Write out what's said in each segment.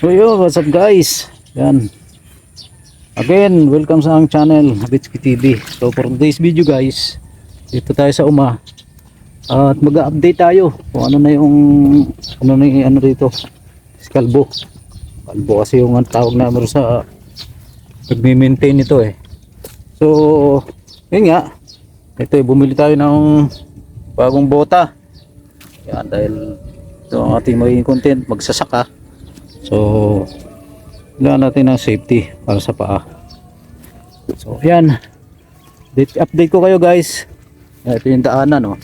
So yun, what's up guys? Yan. Again, welcome sa ang channel, Habitski TV. So for today's video guys, dito tayo sa Uma. At mag-update tayo kung ano na yung ano na yung ano dito. Kalbo. Kalbo kasi yung ang tawag namin sa nagme-maintain ito eh. So, yun nga. Ito eh, bumili tayo ng bagong bota. Yan dahil ito ang ating magiging content, magsasaka. So, kailangan natin ng safety para sa paa. So, yan. Update, update ko kayo guys. Ito yung daanan, oh.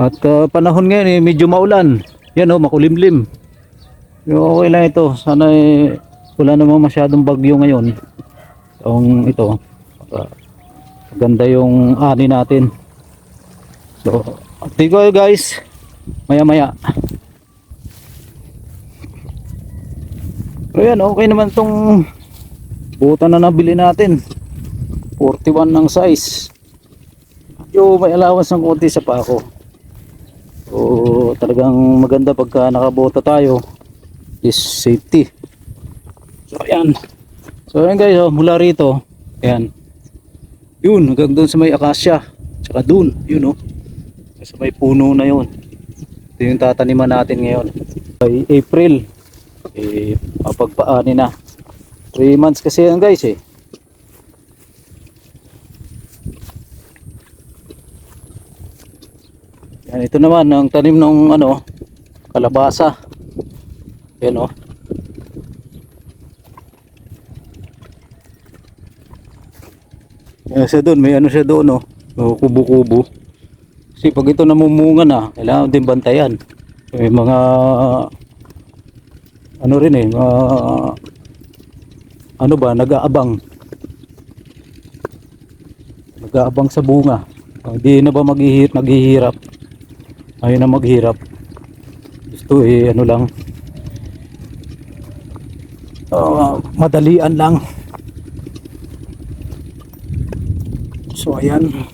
At uh, panahon ngayon, eh, medyo maulan. Yan, oh, makulimlim. Okay lang ito. Sana eh, wala namang masyadong bagyo ngayon. Yung ito. Para maganda yung ani natin. So, update ko guys. Maya maya. Pero yan, okay naman tong buta na nabili natin. 41 ng size. Yo, may allowance ng konti sa pako. So, talagang maganda pagka nakabota tayo is safety. So, ayan. So, ayan guys, oh, mula rito, ayan. Yun, hanggang doon sa may akasya. Tsaka doon, yun oh. Sa may puno na yun. Ito yung tataniman natin ngayon. Ay April, eh, mapagpaani na. 3 months kasi yan guys eh. Yan, ito naman ang tanim ng ano, kalabasa. Yan oh. Yan siya doon, may ano siya doon oh. Oh, kubo-kubo. Kasi pag ito namumunga na, kailangan din bantayan. May mga ano rin eh, mga ano ba, nag-aabang. Nag-aabang sa bunga. Hindi na ba maghihirap, naghihirap? Ayaw na maghirap. Gusto eh, ano lang. ah, madalian lang. So ayan. Yan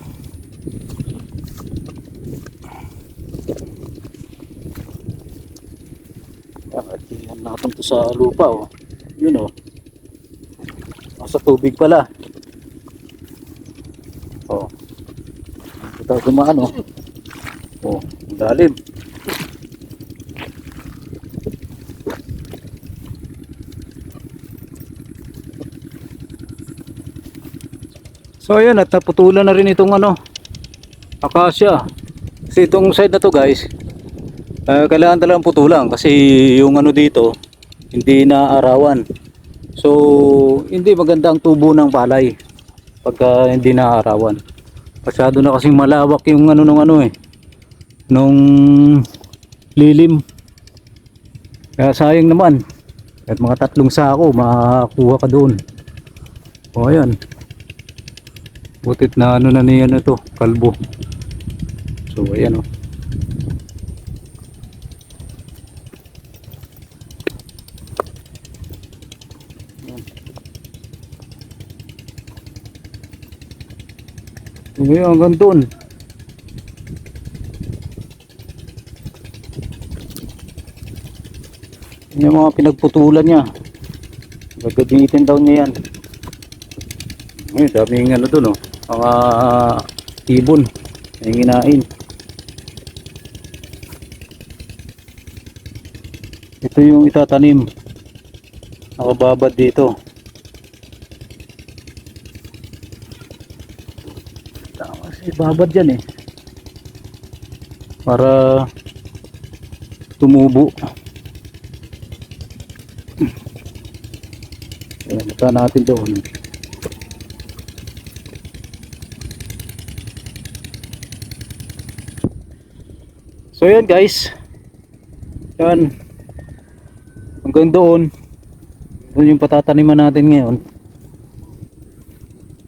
natin to sa lupa oh. Yun oh. Nasa tubig pala. Oh. Ito dumaan oh. Oh, lalim. So ayan at naputulan na rin itong ano akasya. Kasi itong side na to guys, uh, kailangan talagang putulan kasi yung ano dito hindi na arawan. So hindi maganda ang tubo ng palay pagka hindi na arawan. Masyado na kasing malawak yung ano nung ano eh nung lilim. Kaya sayang naman. At mga tatlong sako makakuha ka doon. O ayan. Butit na ano na niya na to, kalbo. So ayan oh. Ngayon hanggang doon. Yung mga pinagputulan niya. Gagamitin daw niya yan. Ngayon, daming ano doon oh. Mga ibon. Yung hinain. Ito yung itatanim. Nakababad dito. Tama si babad yan eh. Para tumubo. Ayan, natin doon. So yan guys. Yan. Hanggang doon. Doon yung patataniman natin ngayon.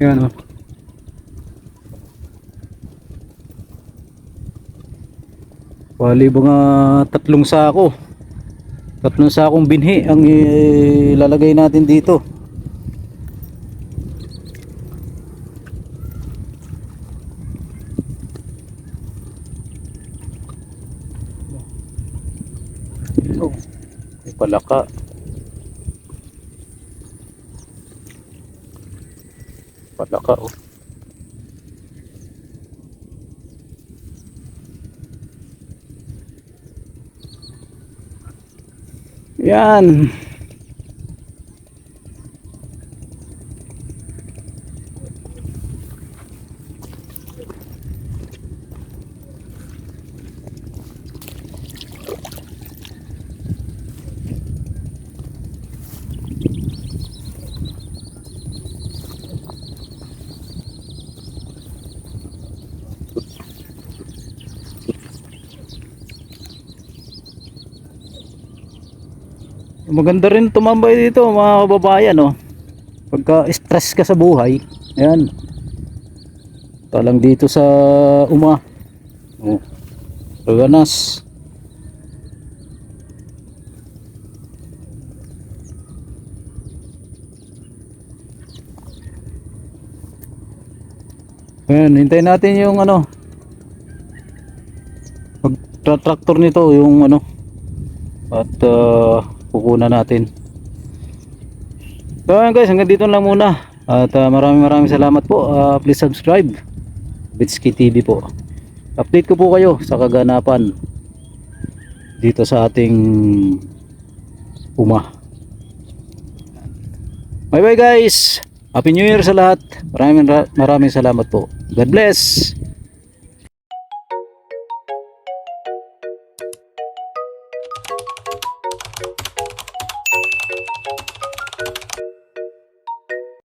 Yan oh. Bali mga tatlong sako. Tatlong sakong binhi ang ilalagay natin dito. Oh. May palaka. Palaka oh. Yan. Maganda rin tumambay dito mga kababayan no. Pagka stress ka sa buhay, ayan. Talang dito sa uma. Oh. Raganas. Ayan, hintayin natin yung ano. Mag-tractor nito yung ano. At uh, kukunan natin. So ayan guys, hanggang dito lang muna. At uh, maraming maraming salamat po. Uh, please subscribe. Bitski TV po. Update ko po kayo sa kaganapan dito sa ating uma. Bye bye guys. Happy New Year sa lahat. Maraming ra- maraming salamat po. God bless.